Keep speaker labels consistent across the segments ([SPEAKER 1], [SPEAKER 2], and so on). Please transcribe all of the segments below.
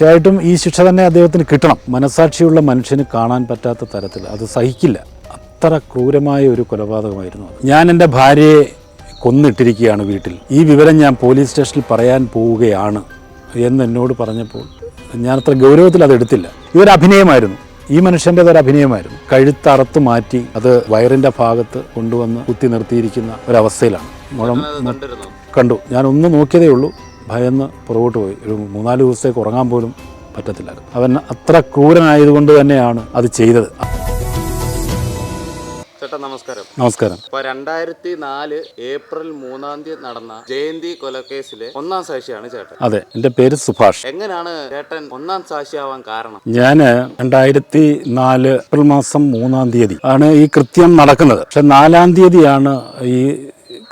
[SPEAKER 1] തീർച്ചയായിട്ടും ഈ ശിക്ഷ തന്നെ അദ്ദേഹത്തിന് കിട്ടണം. മനസാക്ഷിയുള്ള മനുഷ്യന് കാണാൻ പറ്റാത്ത തരത്തിൽ അത് സഹിക്കില്ല. അത്ര ക്രൂരമായ ഒരു കൊലപാതകമായിരുന്നു ഞാൻ എന്റെ ഭാര്യയെ കൊന്നിട്ടിരിക്കുകയാണ് വീട്ടിൽ. ഈ വിവരം ഞാൻ പോലീസ് സ്റ്റേഷനിൽ പറയാൻ പോവുകയാണ് എന്ന് എന്നോട് പറഞ്ഞപ്പോൾ ഞാൻ അത്ര ഗൗരവത്തിൽ അത് എടുത്തില്ല. ഇതൊരു അഭിനയമായിരുന്നു. ഈ മനുഷ്യന്റെ ഒരു അഭിനയമായിരുന്നു. കഴുത്തറത്ത് മാറ്റി അത് വയറിന്റെ ഭാഗത്ത് കൊണ്ടുവന്ന് കുത്തി നിർത്തിയിരിക്കുന്ന ഒരവസ്ഥയിലാണ്. മുഴം കണ്ടു. ഞാൻ ഒന്ന് നോക്കിയതേ ഉള്ളൂ. ഭയന്ന് പുറകോട്ട് പോയി. ഒരു മൂന്നാൽ ദിവസത്തേക്ക് ഉറങ്ങാൻ പോലും പറ്റത്തില്ല. അവൻ അത്ര ക്രൂരനായതുകൊണ്ട് തന്നെയാണ് അത് ചെയ്തത്.
[SPEAKER 2] ചേട്ടാ നമസ്കാരം.
[SPEAKER 1] നമസ്കാരം.
[SPEAKER 2] ഇപ്പൊ രണ്ടായിരത്തി നാല് ഏപ്രിൽ മൂന്നാം തീയതി നടന്ന ജയന്തി കൊലക്കേസിലെ ഒന്നാം സാക്ഷിയാണ് ചേട്ടൻ.
[SPEAKER 1] അതെ എന്റെ പേര് സുഭാഷ്.
[SPEAKER 2] എങ്ങനെയാണ് ചേട്ടൻ ഒന്നാം സാക്ഷിയാവാൻ കാരണം?
[SPEAKER 1] ഞാൻ രണ്ടായിരത്തി നാല് ഏപ്രിൽ മാസം മൂന്നാം തീയതി ആണ് ഈ കൃത്യം നടക്കുന്നത്. പക്ഷെ നാലാം തീയതിയാണ് ഈ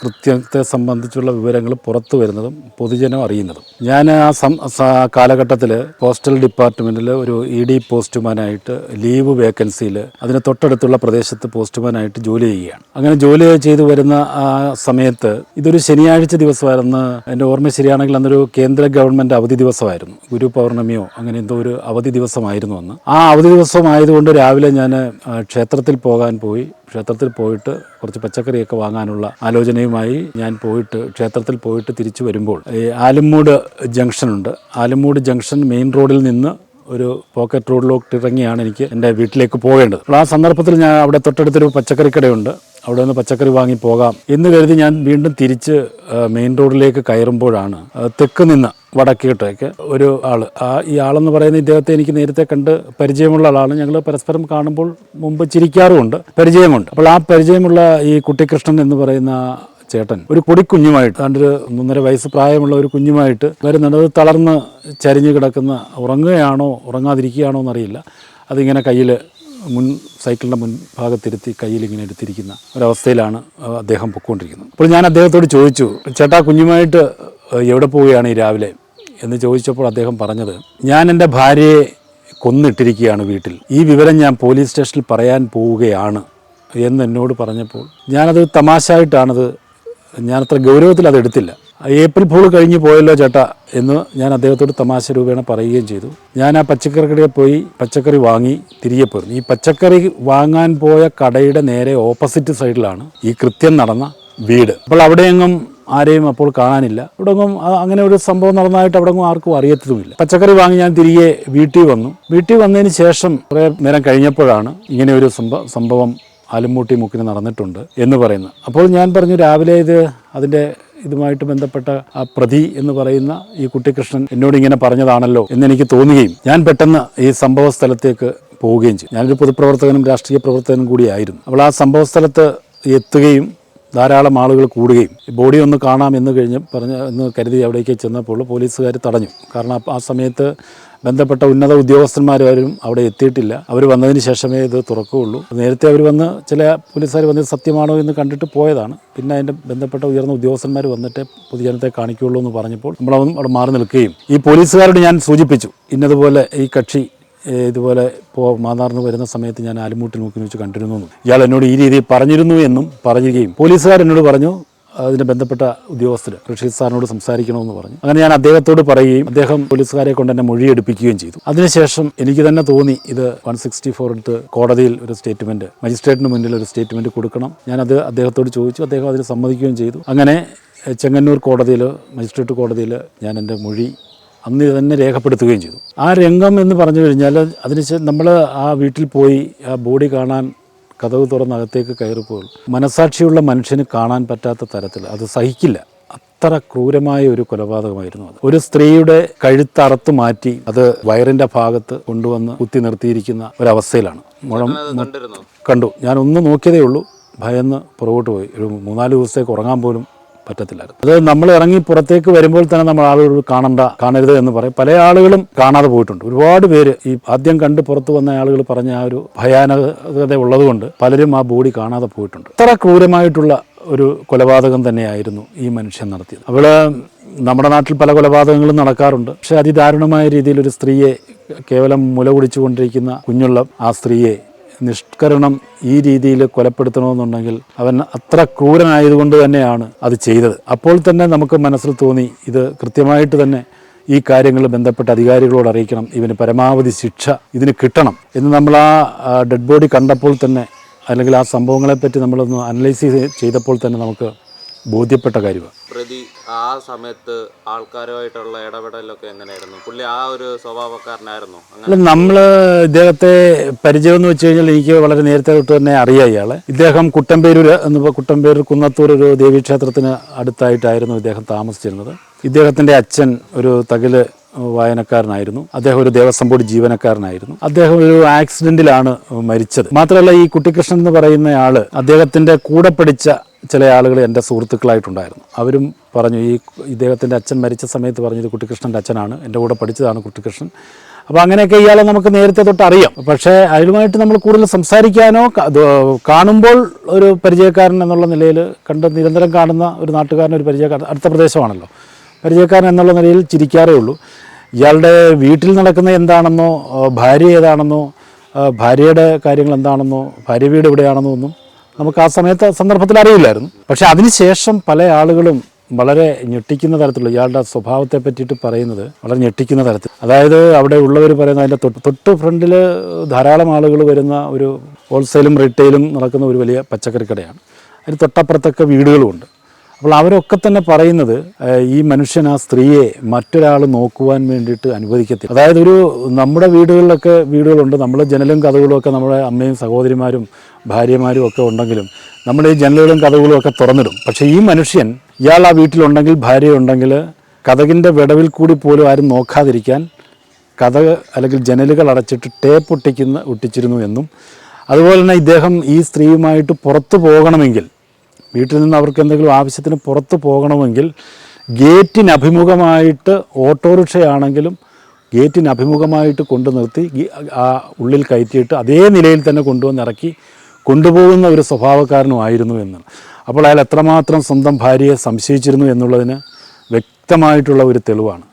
[SPEAKER 1] കൃത്യത്തെ സംബന്ധിച്ചുള്ള വിവരങ്ങൾ പുറത്തു വരുന്നതും പൊതുജനം അറിയുന്നതും. ഞാൻ ആ കാലഘട്ടത്തിൽ പോസ്റ്റൽ ഡിപ്പാർട്ട്മെന്റിൽ ഒരു ഇ ഡി പോസ്റ്റ്മാനായിട്ട് ലീവ് വേക്കൻസിയിൽ അതിന് തൊട്ടടുത്തുള്ള പ്രദേശത്ത് പോസ്റ്റ്മാനായിട്ട് ജോലി ചെയ്യുകയാണ്. അങ്ങനെ ജോലി ചെയ്തു വരുന്ന ആ സമയത്ത് ഇതൊരു ശനിയാഴ്ച ദിവസമായിരുന്നു. എന്റെ ഓർമ്മ ശരിയാണെങ്കിൽ അന്നൊരു കേന്ദ്ര ഗവൺമെന്റ് അവധി ദിവസമായിരുന്നു. ഗുരു പൗർണമിയോ അങ്ങനെ എന്തോ ഒരു അവധി ദിവസമായിരുന്നു അന്ന്. ആ അവധി ദിവസമായതുകൊണ്ട് രാവിലെ ഞാൻ ക്ഷേത്രത്തിൽ പോകാൻ പോയി. ക്ഷേത്രത്തിൽ പോയിട്ട് കുറച്ച് പച്ചക്കറിയൊക്കെ വാങ്ങാനുള്ള ആലോചനയുമായി ഞാൻ പോയിട്ട് ക്ഷേത്രത്തിൽ പോയിട്ട് തിരിച്ചു വരുമ്പോൾ ഈ ആലമ്മൂട് ജംഗ്ഷനുണ്ട് ആലമ്മൂട് ജംഗ്ഷൻ മെയിൻ റോഡിൽ നിന്ന് ഒരു പോക്കറ്റ് റോഡിലോട്ട് ഇറങ്ങിയാണ് എനിക്ക് എന്റെ വീട്ടിലേക്ക് പോകേണ്ടത്. അപ്പോൾ ആ സന്ദർഭത്തിൽ ഞാൻ അവിടെ തൊട്ടടുത്തൊരു പച്ചക്കറി കടയുണ്ട് അവിടെ നിന്ന് പച്ചക്കറി വാങ്ങി പോകാം എന്ന് കരുതി ഞാൻ വീണ്ടും തിരിച്ച് മെയിൻ റോഡിലേക്ക് കയറുമ്പോഴാണ് തെക്ക് നിന്ന് വടക്കേട്ടേക്ക് ഒരു ആൾ ആ ഈ ആളെന്ന് പറയുന്ന ഇദ്ദേഹത്തെ എനിക്ക് നേരത്തെ കണ്ട് പരിചയമുള്ള ആളാണ്. ഞങ്ങൾ പരസ്പരം കാണുമ്പോൾ മുമ്പ് ചിരിക്കാറുമുണ്ട്. പരിചയമുണ്ട്. അപ്പോൾ ആ പരിചയമുള്ള ഈ കുട്ടിക്കൃഷ്ണൻ എന്ന് പറയുന്ന ചേട്ടൻ ഒരു കൊടിക്കുഞ്ഞുമായിട്ട് ഒരു മൂന്നര വയസ്സ് പ്രായമുള്ള ഒരു കുഞ്ഞുമായിട്ട് വരുന്നുണ്ട്. അത് തളർന്ന് ചരിഞ്ഞ് കിടക്കുന്ന ഉറങ്ങുകയാണോ ഉറങ്ങാതിരിക്കുകയാണോ എന്നറിയില്ല. അതിങ്ങനെ കയ്യിൽ മുൻ സൈക്കിളിന്റെ മുൻ ഭാഗത്തിരുത്തി കയ്യിൽ ഇങ്ങനെ എടുത്തിരിക്കുന്ന ഒരവസ്ഥയിലാണ് അദ്ദേഹം പൊക്കോണ്ടിരിക്കുന്നത്. അപ്പോൾ ഞാൻ അദ്ദേഹത്തോട് ചോദിച്ചു ചേട്ടാ കുഞ്ഞുമായിട്ട് എവിടെ പോവുകയാണ് ഈ രാവിലെ എന്ന് ചോദിച്ചപ്പോൾ അദ്ദേഹം പറഞ്ഞത് ഞാൻ എന്റെ ഭാര്യയെ കൊന്നിട്ടിരിക്കുകയാണ് വീട്ടിൽ. ഈ വിവരം ഞാൻ പോലീസ് സ്റ്റേഷനിൽ പറയാൻ പോവുകയാണ് എന്ന് എന്നോട് പറഞ്ഞപ്പോൾ ഞാനത് തമാശയായിട്ടാണത് ഞാനത്ര ഗൗരവത്തിൽ അത് എടുത്തില്ല. ഏപ്രിൽ ഫൂൾ കഴിഞ്ഞ് പോയല്ലോ ചേട്ടാ എന്ന് ഞാൻ അദ്ദേഹത്തോട് തമാശ രൂപേണ പറയുകയും ചെയ്തു. ഞാൻ ആ പച്ചക്കറി കടയിൽ പോയി പച്ചക്കറി വാങ്ങി തിരികെ പോയിരുന്നു ഈ പച്ചക്കറി വാങ്ങാൻ പോയ കടയുടെ നേരെ ഓപ്പോസിറ്റ് സൈഡിലാണ് ഈ കൃത്യം നടന്ന വീട്. അപ്പോൾ അവിടെയെങ്ങും ആരെയും അപ്പോൾ കാണാനില്ല. ഇവിടെ അങ്ങനെ ഒരു സംഭവം നടന്നതായിട്ട് അവിടെ ആർക്കും അറിയത്തതുമില്ല. പച്ചക്കറി വാങ്ങി ഞാൻ തിരികെ വീട്ടിൽ വന്നു. വീട്ടിൽ വന്നതിന് ശേഷം കുറേ നേരം കഴിഞ്ഞപ്പോഴാണ് ഇങ്ങനെ ഒരു സംഭവ സംഭവം ആലുംമൂട്ടി മുക്കിന് നടന്നിട്ടുണ്ട് എന്ന് പറയുന്നത്. അപ്പോൾ ഞാൻ പറഞ്ഞു രാവിലെ ഇത് അതിന്റെ ഇതുമായിട്ട് ബന്ധപ്പെട്ട ആ പ്രതി എന്ന് പറയുന്ന ഈ കുട്ടിക്കൃഷ്ണൻ എന്നോട് ഇങ്ങനെ പറഞ്ഞതാണല്ലോ എന്ന് എനിക്ക് തോന്നുകയും ഞാൻ പെട്ടെന്ന് ഈ സംഭവ സ്ഥലത്തേക്ക് പോവുകയും ചെയ്തു. ഞാനൊരു പൊതുപ്രവർത്തകനും രാഷ്ട്രീയ പ്രവർത്തകനും കൂടിയായിരുന്നു. അപ്പോൾ ആ സംഭവ സ്ഥലത്ത് എത്തുകയും ധാരാളം ആളുകൾ കൂടുകയും ബോഡി ഒന്ന് കാണാം എന്ന് കഴിഞ്ഞ് പറഞ്ഞ് എന്ന് കരുതി അവിടേക്ക് ചെന്നപ്പോൾ പോലീസുകാർ തടഞ്ഞു. കാരണം ആ സമയത്ത് ബന്ധപ്പെട്ട ഉന്നത ഉദ്യോഗസ്ഥന്മാരും അവിടെ എത്തിയിട്ടില്ല. അവർ വന്നതിന് ശേഷമേ ഇത് തുറക്കുകയുള്ളൂ. നേരത്തെ അവർ വന്ന് ചില പോലീസുകാർ വന്ന് ഇത് സത്യമാണോ എന്ന് കണ്ടിട്ട് പോയതാണ്. പിന്നെ അതിന്റെ ബന്ധപ്പെട്ട ഉയർന്ന ഉദ്യോഗസ്ഥന്മാർ വന്നിട്ട് പൊതുജനത്തെ കാണിക്കുകയുള്ളൂ എന്ന് പറഞ്ഞപ്പോൾ നമ്മളവൻ അവിടെ മാറി നിൽക്കുകയും ഈ പോലീസുകാരോട് ഞാൻ സൂചിപ്പിച്ചു. ഇന്നതുപോലെ ഈ കക്ഷി ഇതുപോലെ പോ മാന്നാറിന് വരുന്ന സമയത്ത് ഞാൻ ആലുമൂട്ടിൽ നോക്കി വെച്ച് കണ്ടിരുന്നു ഇയാൾ എന്നോട് ഈ രീതിയിൽ പറഞ്ഞിരുന്നു എന്നും പറയുകയും പോലീസുകാർ എന്നോട് പറഞ്ഞു അതിന് ബന്ധപ്പെട്ട ഉദ്യോഗസ്ഥർ റഷീദ് സാറിനോട് സംസാരിക്കണമെന്ന് പറഞ്ഞു. അങ്ങനെ ഞാൻ അദ്ദേഹത്തോട് പറയുകയും അദ്ദേഹം പോലീസുകാരെ കൊണ്ട് എന്നെ മൊഴിയെടുപ്പിക്കുകയും ചെയ്തു. അതിനുശേഷം എനിക്ക് തന്നെ തോന്നി ഇത് വൺ സിക്സ്റ്റി ഫോർ എടുത്ത് കോടതിയിൽ ഒരു സ്റ്റേറ്റ്മെന്റ് മജിസ്ട്രേറ്റിന് മുന്നിൽ ഒരു സ്റ്റേറ്റ്മെന്റ് കൊടുക്കണം. ഞാൻ അത് അദ്ദേഹത്തോട് ചോദിച്ചു അദ്ദേഹം അതിന് സമ്മതിക്കുകയും ചെയ്തു. അങ്ങനെ ചെങ്ങന്നൂർ കോടതിയിൽ മജിസ്ട്രേറ്റ് കോടതിയിൽ ഞാൻ എന്റെ മൊഴി അന്ന് തന്നെ രേഖപ്പെടുത്തുകയും ചെയ്തു. ആ രംഗം എന്ന് പറഞ്ഞു കഴിഞ്ഞാൽ അതിന് നമ്മൾ ആ വീട്ടിൽ പോയി ആ ബോഡി കാണാൻ കഥവ് തുറന്ന് അകത്തേക്ക് കയറിപ്പോൾ മനസാക്ഷിയുള്ള മനുഷ്യന് കാണാൻ പറ്റാത്ത തരത്തിൽ അത് സഹിക്കില്ല. അത്ര ക്രൂരമായ ഒരു കൊലപാതകമായിരുന്നു അത്. ഒരു സ്ത്രീയുടെ കഴുത്തറത്ത് മാറ്റി അത് വയറിന്റെ ഭാഗത്ത് കൊണ്ടുവന്ന് കുത്തി നിർത്തിയിരിക്കുന്ന ഒരവസ്ഥയിലാണ്. മുഴം കണ്ടു. ഞാൻ ഒന്ന് നോക്കിയതേ ഉള്ളൂ. ഭയന്ന് പുറകോട്ട് പോയി. ഒരു മൂന്നാൽ ദിവസത്തേക്ക് ഉറങ്ങാൻ പോലും പറ്റത്തില്ലായിരുന്നു. അത് നമ്മൾ ഇറങ്ങി പുറത്തേക്ക് വരുമ്പോൾ തന്നെ നമ്മൾ ആളുകൾ കാണണ്ട കാണരുത് എന്ന് പറയും. പല ആളുകളും കാണാതെ പോയിട്ടുണ്ട്. ഒരുപാട് പേര് ഈ ആദ്യം കണ്ട് പുറത്തു വന്ന ആളുകൾ പറഞ്ഞ ആ ഒരു ഭയാനകത ഉള്ളതുകൊണ്ട് പലരും ആ ബോഡി കാണാതെ പോയിട്ടുണ്ട്. അത്ര ക്രൂരമായിട്ടുള്ള ഒരു കൊലപാതകം തന്നെയായിരുന്നു ഈ മനുഷ്യൻ നടത്തിയത്. അവൾ നമ്മുടെ നാട്ടിൽ പല കൊലപാതകങ്ങളും നടക്കാറുണ്ട്. പക്ഷെ അതിദാരുണമായ രീതിയിൽ ഒരു സ്ത്രീയെ കേവലം മുല കുടിച്ചുകൊണ്ടിരിക്കുന്ന കുഞ്ഞുള്ള ആ സ്ത്രീയെ നിഷ്കരണം ഈ രീതിയിൽ കൊലപ്പെടുത്തണമെന്നുണ്ടെങ്കിൽ അവൻ അത്ര ക്രൂരനായതുകൊണ്ട് തന്നെയാണ് അത് ചെയ്തത്. അപ്പോൾ തന്നെ നമുക്ക് മനസ്സിൽ തോന്നി ഇത് കൃത്യമായിട്ട് തന്നെ ഈ കാര്യങ്ങൾ ബന്ധപ്പെട്ട അധികാരികളോട് അറിയിക്കണം. ഇവന് പരമാവധി ശിക്ഷ ഇതിന് കിട്ടണം എന്ന് നമ്മൾ ആ ഡെഡ് ബോഡി കണ്ടപ്പോൾ തന്നെ അല്ലെങ്കിൽ ആ സംഭവങ്ങളെപ്പറ്റി നമ്മളൊന്ന് അനലൈസ് ചെയ്തപ്പോൾ തന്നെ നമുക്ക് ബോധ്യപ്പെട്ട കാര്യമാണ്
[SPEAKER 2] പ്രതി ആ സമയത്ത് ആൾക്കാരുമായിട്ടുള്ള ഇടപെടലൊക്കെ എങ്ങനെയായിരുന്നു? പുള്ളി ആ ഒരു സ്വഭാവക്കാരനായിരുന്നു?
[SPEAKER 1] അല്ല നമ്മൾ ഇദ്ദേഹത്തെ പരിചയം എന്ന് വെച്ച് കഴിഞ്ഞാൽ എനിക്ക് വളരെ നേരത്തെ തൊട്ട് തന്നെ അറിയാം ഇയാളെ. ഇദ്ദേഹം കുട്ടമ്പേരൂർ എന്ന് കുട്ടമ്പേരൂർ കുന്നത്തൂർ ഒരു ദേവീക്ഷേത്രത്തിന് അടുത്തായിട്ടായിരുന്നു ഇദ്ദേഹം താമസിച്ചിരുന്നത്. ഇദ്ദേഹത്തിന്റെ അച്ഛൻ ഒരു തകിൽ വായനക്കാരനായിരുന്നു. അദ്ദേഹം ഒരു ദേവസ്വം ബോർഡ് ജീവനക്കാരനായിരുന്നു. അദ്ദേഹം ഒരു ആക്സിഡന്റിലാണ് മരിച്ചത്. മാത്രമല്ല ഈ കുട്ടിക്കൃഷ്ണൻ എന്ന് പറയുന്ന ആൾ അദ്ദേഹത്തിന്റെ കൂടെ പഠിച്ച ചില ആളുകൾ എന്റെ സുഹൃത്തുക്കളായിട്ടുണ്ടായിരുന്നു. അവരും പറഞ്ഞു ഈ ഇദ്ദേഹത്തിന്റെ അച്ഛൻ മരിച്ച സമയത്ത് പറഞ്ഞത് കുട്ടിക്കൃഷ്ണന്റെ അച്ഛനാണ്. എന്റെ കൂടെ പഠിച്ചതാണ് കുട്ടിക്കൃഷ്ണൻ അപ്പോൾ അങ്ങനെയൊക്കെ ഇയാളെ നമുക്ക് നേരത്തെ തൊട്ട് അറിയാം. പക്ഷേ അയാളുമായിട്ട് നമ്മൾ കൂടുതൽ സംസാരിക്കാനോ കാണുമ്പോൾ ഒരു പരിചയക്കാരൻ എന്നുള്ള നിലയിൽ കണ്ട് നിരന്തരം കാണുന്ന ഒരു നാട്ടുകാരൻ ഒരു പരിചയക്കാരൻ അടുത്ത പ്രദേശമാണല്ലോ. പരിചയക്കാരൻ എന്നുള്ള നിലയിൽ ചിരിക്കാറേ ഉള്ളൂ. ഇയാളുടെ വീട്ടിൽ നടക്കുന്ന എന്താണെന്നോ ഭാര്യ ഏതാണെന്നോ ഭാര്യയുടെ കാര്യങ്ങൾ എന്താണെന്നോ ഭാര്യ വീട് എവിടെയാണെന്നോ ഒന്നും നമുക്ക് ആ സമയത്ത് സന്ദർഭത്തിൽ അറിയില്ലായിരുന്നു. പക്ഷെ അതിനുശേഷം പല ആളുകളും വളരെ ഞെട്ടിക്കുന്ന തരത്തിലുള്ള ഇയാളുടെ സ്വഭാവത്തെ പറ്റിയിട്ട് പറയുന്നത് വളരെ ഞെട്ടിക്കുന്ന തരത്തിൽ. അതായത് അവിടെ ഉള്ളവർ പറയുന്ന അതിന്റെ തൊട്ട് തൊട്ട് ഫ്രണ്ടിൽ ധാരാളം ആളുകൾ വരുന്ന ഒരു ഹോൾസെയിലും റീറ്റെയിലും നടക്കുന്ന ഒരു വലിയ പച്ചക്കറി കടയാണ്. അതിന് തൊട്ടപ്പുറത്തൊക്കെ വീടുകളുമുണ്ട്. അപ്പോൾ അവരൊക്കെ തന്നെ പറയുന്നത് ഈ മനുഷ്യൻ ആ സ്ത്രീയെ മറ്റൊരാൾ നോക്കുവാൻ വേണ്ടിയിട്ട് അനുവദിക്കത്തില്ല. അതായത് ഒരു നമ്മുടെ വീടുകളിലൊക്കെ വീടുകളുണ്ട് നമ്മൾ ജനലും കഥകളും ഒക്കെ നമ്മുടെ അമ്മയും സഹോദരിമാരും ഭാര്യമാരും ഒക്കെ ഉണ്ടെങ്കിലും നമ്മൾ ഈ ജനലുകളും കഥകളും ഒക്കെ തുറന്നിടും. പക്ഷേ ഈ മനുഷ്യൻ ഇയാൾ ആ വീട്ടിലുണ്ടെങ്കിൽ ഭാര്യയുണ്ടെങ്കിൽ കഥകിന്റെ വിടവിൽ കൂടി പോലും ആരും നോക്കാതിരിക്കാൻ കഥ അല്ലെങ്കിൽ ജനലുകൾ അടച്ചിട്ട് ടേപ്പ് ഒട്ടിക്കുന്ന ഒട്ടിച്ചിരുന്നു എന്നും. അതുപോലെ തന്നെ ഇദ്ദേഹം ഈ സ്ത്രീയുമായിട്ട് പുറത്തു പോകണമെങ്കിൽ വീട്ടിൽ നിന്ന് അവർക്ക് എന്തെങ്കിലും ആവശ്യത്തിന് പുറത്ത് പോകണമെങ്കിൽ ഗേറ്റിന് അഭിമുഖമായിട്ട് ഓട്ടോറിക്ഷയാണെങ്കിലും ഗേറ്റിന് അഭിമുഖമായിട്ട് കൊണ്ടു നിർത്തി ആ ഉള്ളിൽ കയറ്റിയിട്ട് അതേ നിലയിൽ തന്നെ കൊണ്ടുവന്ന് ഇറക്കി കൊണ്ടുപോകുന്ന ഒരു സ്വഭാവക്കാരനുമായിരുന്നു എന്നാണ് അപ്പോൾ അയാൾ എത്രമാത്രം സ്വന്തം ഭാര്യയെ സംശയിച്ചിരുന്നു എന്നുള്ളതിന് വ്യക്തമായിട്ടുള്ള ഒരു തെളിവാണ്.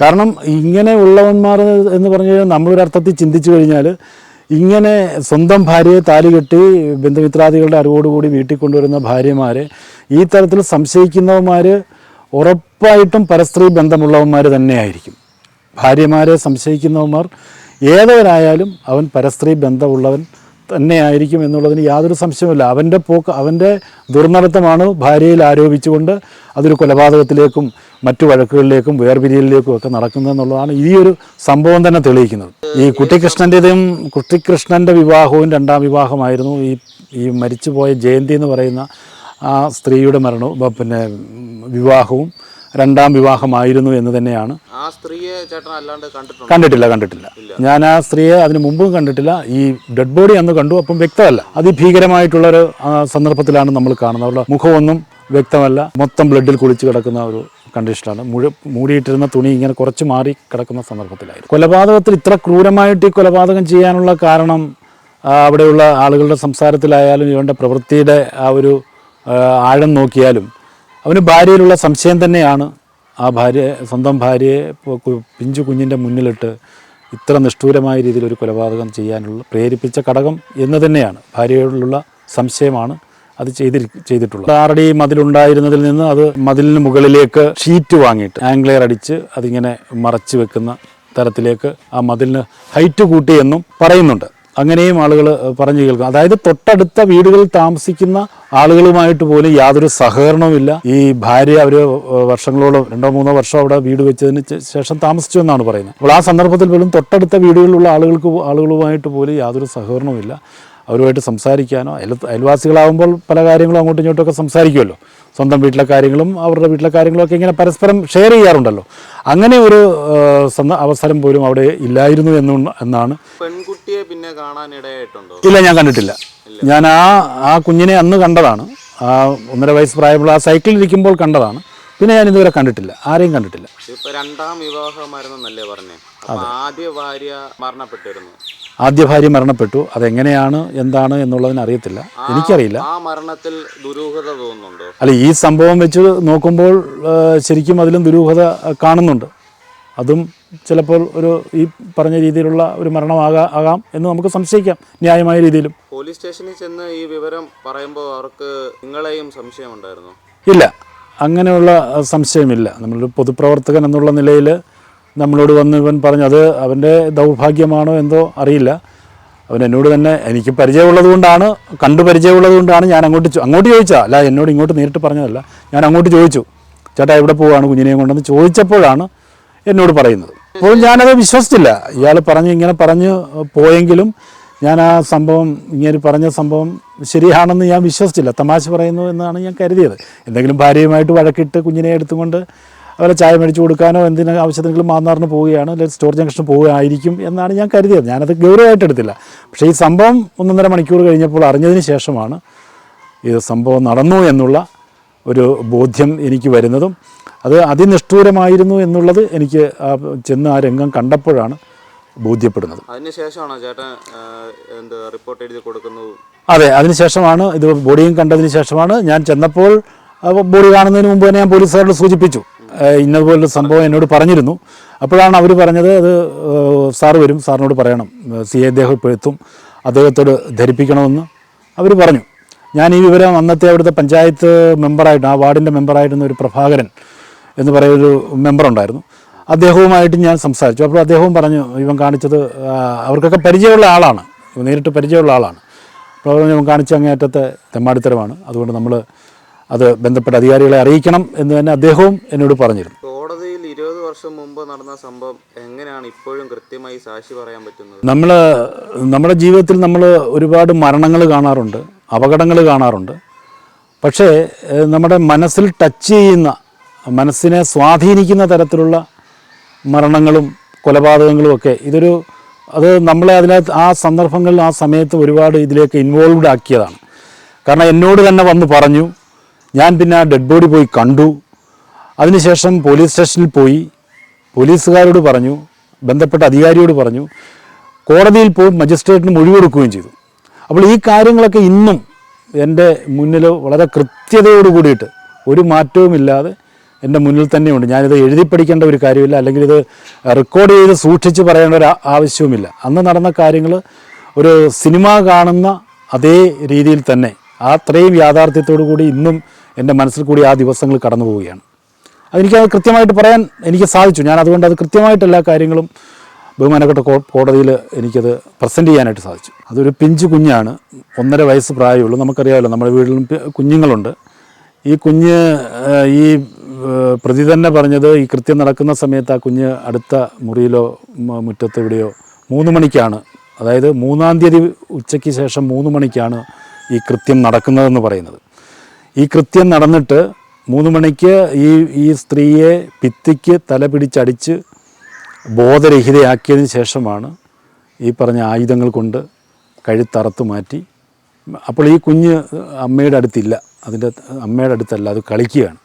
[SPEAKER 1] കാരണം ഇങ്ങനെ ഉള്ളവന്മാർ എന്ന് പറഞ്ഞു കഴിഞ്ഞാൽ നമ്മളൊരർത്ഥത്തിൽ ചിന്തിച്ചു കഴിഞ്ഞാൽ ഇങ്ങനെ സ്വന്തം ഭാര്യയെ താലി കെട്ടി ബന്ധുമിത്രാദികളുടെ അറിവോടുകൂടി വീട്ടിൽ കൊണ്ടുവരുന്ന ഭാര്യമാർ ഈ തരത്തിൽ സംശയിക്കുന്നവന്മാർ ഉറപ്പായിട്ടും പരസ്ത്രീ ബന്ധമുള്ളവന്മാർ തന്നെയായിരിക്കും. ഭാര്യമാരെ സംശയിക്കുന്നവന്മാർ ഏതവരായാലും അവൻ പരസ്ത്രീ ബന്ധമുള്ളവൻ തന്നെയായിരിക്കും എന്നുള്ളതിന് യാതൊരു സംശയമില്ല അവന്റെ പോക്ക് അവന്റെ ദുർനടത്തമാണ് ഭാര്യയിൽ ആരോപിച്ചുകൊണ്ട് അതൊരു കൊലപാതകത്തിലേക്കും മറ്റു വഴക്കുകളിലേക്കും വേർപിരിയലിലേക്കും ഒക്കെ നടക്കുന്നതെന്നുള്ളതാണ് ഈ ഒരു സംഭവം തന്നെ തെളിയിക്കുന്നത്. ഈ കുട്ടിക്കൃഷ്ണന്റെതും കുട്ടിക്കൃഷ്ണന്റെ വിവാഹവും രണ്ടാം വിവാഹമായിരുന്നു. ഈ ഈ മരിച്ചുപോയ ജയന്തി എന്ന് പറയുന്ന ആ സ്ത്രീയുടെ മരണവും പിന്നെ വിവാഹവും രണ്ടാം വിവാഹമായിരുന്നു എന്ന് തന്നെയാണ്.
[SPEAKER 2] ആ സ്ത്രീയെ ചേട്ടൻ അല്ലാണ്ട് കണ്ടിട്ടുണ്ട്?
[SPEAKER 1] കണ്ടിട്ടില്ല കണ്ടിട്ടില്ല. ഞാൻ ആ സ്ത്രീയെ അതിന് മുമ്പും കണ്ടിട്ടില്ല. ഈ ഡെഡ് ബോഡി അന്ന് കണ്ടു അപ്പം വ്യക്തമല്ല. അതിഭീകരമായിട്ടുള്ളൊരു ഒരു സന്ദർഭത്തിലാണ് നമ്മൾ കാണുന്നത്. അവരുടെ മുഖമൊന്നും വ്യക്തമല്ല. മൊത്തം ബ്ലഡിൽ കുളിച്ച് കിടക്കുന്ന ഒരു കണ്ടീഷനാണ് മുഴ മൂടിയിട്ടിരുന്ന തുണി ഇങ്ങനെ കുറച്ച് മാറി കിടക്കുന്ന സന്ദർഭത്തിലായിരുന്നു. കൊലപാതകത്തിൽ ഇത്ര ക്രൂരമായിട്ട് ഈ കൊലപാതകം ചെയ്യാനുള്ള കാരണം അവിടെയുള്ള ആളുകളുടെ സംസാരത്തിലായാലും ഇവന്റെ പ്രവൃത്തിയുടെ ആ ഒരു ആഴം നോക്കിയാലും അവന് ഭാര്യയിലുള്ള സംശയം തന്നെയാണ് ആ ഭാര്യ സ്വന്തം ഭാര്യയെ പിഞ്ചു കുഞ്ഞിന്റെ മുന്നിലിട്ട് ഇത്ര നിഷ്ഠൂരമായ രീതിയിൽ ഒരു കൊലപാതകം ചെയ്യാനുള്ള പ്രേരിപ്പിച്ച ഘടകം എന്ന് തന്നെയാണ്. ഭാര്യയോടുള്ള സംശയമാണ് അത് ചെയ്തി ചെയ്തിട്ടുള്ളത്. ആറടി മതിലുണ്ടായിരുന്നതിൽ നിന്ന് അത് മതിലിന് മുകളിലേക്ക് ഷീറ്റ് വാങ്ങിയിട്ട് ആംഗ്ലെയർ അടിച്ച് അതിങ്ങനെ മറച്ചു വെക്കുന്ന തരത്തിലേക്ക് ആ മതിലിന് ഹൈറ്റ് കൂട്ടിയെന്നും പറയുന്നുണ്ട്. അങ്ങനെയും ആളുകൾ പറഞ്ഞു കേൾക്കും. അതായത് തൊട്ടടുത്ത വീടുകളിൽ താമസിക്കുന്ന ആളുകളുമായിട്ട് പോലും യാതൊരു സഹകരണവുമില്ല. ഈ ഭാര്യ അവർ വർഷങ്ങളോളം രണ്ടോ മൂന്നോ വർഷം അവിടെ വീട് വെച്ചതിന് ശേഷം താമസിച്ചു എന്നാണ് പറയുന്നത്. അപ്പോൾ ആ സന്ദർഭത്തിൽ പോലും തൊട്ടടുത്ത വീടുകളിലുള്ള ആളുകൾക്ക് ആളുകളുമായിട്ട് പോലും യാതൊരു സഹകരണവുമില്ല. അവരുമായിട്ട് സംസാരിക്കാനോ അയൽ അയൽവാസികളാകുമ്പോൾ പല കാര്യങ്ങളും അങ്ങോട്ടും ഇങ്ങോട്ടും ഒക്കെ സംസാരിക്കുമല്ലോ. സ്വന്തം വീട്ടിലെ കാര്യങ്ങളും അവരുടെ വീട്ടിലെ കാര്യങ്ങളും ഒക്കെ ഇങ്ങനെ പരസ്പരം ഷെയർ ചെയ്യാറുണ്ടല്ലോ. അങ്ങനെ ഒരു അവസരം പോലും അവിടെ ഇല്ലായിരുന്നു എന്നു എന്നാണ്.
[SPEAKER 2] പെൺകുട്ടിയെ പിന്നെ കാണാൻ ഇടയായിട്ടുണ്ടോ
[SPEAKER 1] ഇല്ല ഞാൻ കണ്ടിട്ടില്ല. ഞാൻ ആ ആ കുഞ്ഞിനെ അന്ന് കണ്ടതാണ്. ആ ഒന്നര വയസ്സ് പ്രായമുള്ള ആ സൈക്കിളിൽ ഇരിക്കുമ്പോൾ കണ്ടതാണ്. പിന്നെ ഞാൻ ഇതുവരെ കണ്ടിട്ടില്ല. ആരെയും കണ്ടിട്ടില്ല.
[SPEAKER 2] ഇപ്പൊ രണ്ടാം വിവാഹമായിരുന്നല്ലേ പറഞ്ഞേ? ആദ്യ ഭാര്യ മരണപ്പെട്ടിരുന്നു.
[SPEAKER 1] ആദ്യ ഭാര്യ മരണപ്പെട്ടു. അതെങ്ങനെയാണ് എന്താണ് എന്നുള്ളതിന് അറിയത്തില്ല. എനിക്കറിയില്ല.
[SPEAKER 2] ആ മരണത്തിൽ ദുരൂഹത തോന്നുന്നുണ്ടോ?
[SPEAKER 1] അല്ല ഈ സംഭവം വെച്ച് നോക്കുമ്പോൾ ശരിക്കും അതിലും ദുരൂഹത കാണുന്നുണ്ട്. അതും ചിലപ്പോൾ ഒരു ഈ പറഞ്ഞ രീതിയിലുള്ള ഒരു മരണമാകാ ആകാം എന്ന് നമുക്ക് സംശയിക്കാം ന്യായമായ രീതിയിലും.
[SPEAKER 2] പോലീസ് സ്റ്റേഷനിൽ ചെന്ന് ഈ വിവരം പറയുമ്പോൾ അവർക്ക് നിങ്ങളെയും സംശയമുണ്ടായിരുന്നു?
[SPEAKER 1] ഇല്ല. അങ്ങനെയുള്ള സംശയമില്ല. നമ്മളൊരു പൊതുപ്രവർത്തകൻ എന്നുള്ള നിലയിൽ നമ്മളോട് വന്ന് ഇവൻ പറഞ്ഞു അത് അവന്റെ ദൗർഭാഗ്യമാണോ എന്തോ അറിയില്ല. അവൻ എന്നോട് തന്നെ എനിക്ക് പരിചയമുള്ളത് കൊണ്ടാണ് കണ്ടു പരിചയമുള്ളത് കൊണ്ടാണ് ഞാൻ അങ്ങോട്ട് അങ്ങോട്ട് ചോദിച്ചാൽ അല്ല എന്നോട് ഇങ്ങോട്ട് നേരിട്ട് പറഞ്ഞതല്ല ഞാൻ അങ്ങോട്ട് ചോദിച്ചു. ചേട്ടാ എവിടെ പോവാണ് കുഞ്ഞിനെയും കൊണ്ടെന്ന് ചോദിച്ചപ്പോഴാണ് എന്നോട് പറയുന്നത്. അപ്പോൾ ഞാനത് വിശ്വസിച്ചില്ല. ഇയാൾ പറഞ്ഞ് ഇങ്ങനെ പറഞ്ഞ് പോയെങ്കിലും ഞാൻ ആ സംഭവം ഇങ്ങനെ പറഞ്ഞ സംഭവം ശരിയാണെന്ന് ഞാൻ വിശ്വസിച്ചില്ല. തമാശ പറയുന്നു എന്നാണ് ഞാൻ കരുതിയത്. എന്തെങ്കിലും ഭാര്യയുമായിട്ട് വഴക്കിട്ട് കുഞ്ഞിനെ എടുത്തുകൊണ്ട് അവരെ ചായ മേടിച്ചു കൊടുക്കാനോ എന്തിനും ആവശ്യത്തിനെങ്കിലും മാന്നാറിന് പോവുകയാണ് അല്ലെങ്കിൽ സ്റ്റോർ ജംഗ്ഷന് പോവുകയായിരിക്കും എന്നാണ് ഞാൻ കരുതിയത്. ഞാനത് ഗൗരവമായിട്ട് എടുത്തില്ല. പക്ഷേ ഈ സംഭവം ഒന്നൊന്നര മണിക്കൂർ കഴിഞ്ഞപ്പോൾ അറിഞ്ഞതിന് ശേഷമാണ് ഇത് സംഭവം നടന്നു എന്നുള്ള ഒരു ബോധ്യം എനിക്ക് വരുന്നതും അത് അതിനിഷ്ഠൂരമായിരുന്നു എന്നുള്ളത് എനിക്ക് ചെന്ന് ആ രംഗം കണ്ടപ്പോഴാണ് ബോധ്യപ്പെടുന്നത്.
[SPEAKER 2] അതിനുശേഷമാണോ ചേട്ടൻ ആ, എന്ത് റിപ്പോർട്ട് എഴുതി കൊടുക്കുന്നത്
[SPEAKER 1] അതെ അതിനുശേഷമാണ് ഇത് ബോഡിയും കണ്ടതിന് ശേഷമാണ് ഞാൻ ചെന്നപ്പോൾ ബോഡി കാണുന്നതിന് മുമ്പ് തന്നെ ഞാൻ പോലീസുകാരോട് സൂചിപ്പിച്ചു. ഇന്നതുപോലൊരു സംഭവം എന്നോട് പറഞ്ഞിരുന്നു. അപ്പോഴാണ് അവർ പറഞ്ഞത് അത് സാറ് വരും സാറിനോട് പറയണം. സി എ എത്തും അദ്ദേഹത്തോട് ധരിപ്പിക്കണമെന്ന് അവർ പറഞ്ഞു. ഞാൻ ഈ വിവരം അന്നത്തെ അവിടുത്തെ പഞ്ചായത്ത് മെമ്പറായിട്ട് ആ വാർഡിന്റെ മെമ്പറായിരുന്ന ഒരു പ്രഭാകരൻ എന്ന് പറയുന്നൊരു മെമ്പറുണ്ടായിരുന്നു. അദ്ദേഹവുമായിട്ട് ഞാൻ സംസാരിച്ചു. അപ്പോൾ അദ്ദേഹവും പറഞ്ഞു ഇവൻ കാണിച്ചത് അവർക്കൊക്കെ പരിചയമുള്ള ആളാണ്. നേരിട്ട് പരിചയമുള്ള ആളാണ്. അപ്പോൾ ഇവൻ കാണിച്ച അങ്ങേയറ്റത്തെ തെമ്മാടിത്തരമാണ്. അതുകൊണ്ട് നമ്മൾ അത് ബന്ധപ്പെട്ട അധികാരികളെ അറിയിക്കണം എന്ന് തന്നെ അദ്ദേഹവും എന്നോട് പറഞ്ഞിരുന്നു.
[SPEAKER 2] കോടതിയിൽ ഇരുപത് വർഷം മുമ്പ് നടന്ന സംഭവം എങ്ങനെയാണ് ഇപ്പോഴും കൃത്യമായി സാക്ഷി പറയാൻ പറ്റുന്നത്?
[SPEAKER 1] നമ്മൾ നമ്മുടെ ജീവിതത്തിൽ നമ്മൾ ഒരുപാട് മരണങ്ങൾ കാണാറുണ്ട് അപകടങ്ങൾ കാണാറുണ്ട്. പക്ഷേ നമ്മുടെ മനസ്സിൽ ടച്ച് ചെയ്യുന്ന മനസ്സിനെ സ്വാധീനിക്കുന്ന തരത്തിലുള്ള മരണങ്ങളും കൊലപാതകങ്ങളും ഒക്കെ ഇതൊരു അത് നമ്മളെ അതിനകത്ത് ആ സന്ദർഭങ്ങളിൽ ആ സമയത്ത് ഒരുപാട് ഇതിലേക്ക് ഇൻവോൾവ്ഡ് ആക്കിയതാണ്. കാരണം എന്നോട് തന്നെ വന്ന് പറഞ്ഞു ഞാൻ പിന്നെ ആ ഡെഡ് ബോഡി പോയി കണ്ടു. അതിനുശേഷം പോലീസ് സ്റ്റേഷനിൽ പോയി. പോലീസുകാരോട് പറഞ്ഞു ബന്ധപ്പെട്ട അധികാരിയോട് പറഞ്ഞു കോടതിയിൽ പോയി മജിസ്ട്രേറ്റിന് മൊഴി കൊടുക്കുകയും ചെയ്തു. അപ്പോൾ ഈ കാര്യങ്ങളൊക്കെ ഇന്നും എന്റെ മുന്നിൽ വളരെ കൃത്യതയോട് കൂടിയിട്ട് ഒരു മാറ്റവുമില്ലാതെ എന്റെ മുന്നിൽ തന്നെയുണ്ട്. ഞാനിത് എഴുതി പഠിക്കേണ്ട ഒരു കാര്യമില്ല അല്ലെങ്കിൽ ഇത് റെക്കോർഡ് ചെയ്ത് സൂക്ഷിച്ച് പറയേണ്ട ഒരു ആവശ്യവുമില്ല. അന്ന് നടന്ന കാര്യങ്ങൾ ഒരു സിനിമ കാണുന്ന അതേ രീതിയിൽ തന്നെ. അത്രയും യാഥാർത്ഥ്യത്തോടു കൂടി ഇന്നും എന്റെ മനസ്സിൽ കൂടി ആ ദിവസങ്ങൾ കടന്നു പോവുകയാണ്. അതെനിക്കത് കൃത്യമായിട്ട് പറയാൻ എനിക്ക് സാധിച്ചു. ഞാൻ അതുകൊണ്ട് അത് കൃത്യമായിട്ട് എല്ലാ കാര്യങ്ങളും ബഹുമാനപ്പെട്ട കോടതിയിൽ എനിക്കത് പ്രസന്റ് ചെയ്യാനായിട്ട് സാധിച്ചു. അതൊരു പിഞ്ചു കുഞ്ഞാണ്. ഒന്നര വയസ്സ് പ്രായമുള്ളൂ. നമുക്കറിയാമല്ലോ നമ്മുടെ വീട്ടിലും കുഞ്ഞുങ്ങളുണ്ട്. ഈ കുഞ്ഞ് ഈ പ്രതി തന്നെ പറഞ്ഞത് ഈ കൃത്യം നടക്കുന്ന സമയത്ത് ആ കുഞ്ഞ് അടുത്ത മുറിയിലോ മുറ്റത്തോ എവിടെയോ മൂന്ന് മണിക്കാണ്. അതായത് മൂന്നാം തീയതി ഉച്ചയ്ക്ക് ശേഷം മൂന്ന് മണിക്കാണ് ഈ കൃത്യം നടക്കുന്നതെന്ന് പറയുന്നത്. ഈ കൃത്യം നടന്നിട്ട് മൂന്ന് മണിക്ക് ഈ ഈ സ്ത്രീയെ ഭിത്തിക്ക് തല പിടിച്ചടിച്ച് ബോധരഹിതയാക്കിയതിന് ശേഷമാണ് ഈ പറഞ്ഞ ആയുധങ്ങൾ കൊണ്ട് കഴുത്തറത്ത് മാറ്റി. അപ്പോൾ ഈ കുഞ്ഞ് അമ്മയുടെ അടുത്തില്ല. അതിന്റെ അമ്മയുടെ അടുത്തല്ല. അത് കളിക്കുകയാണ്.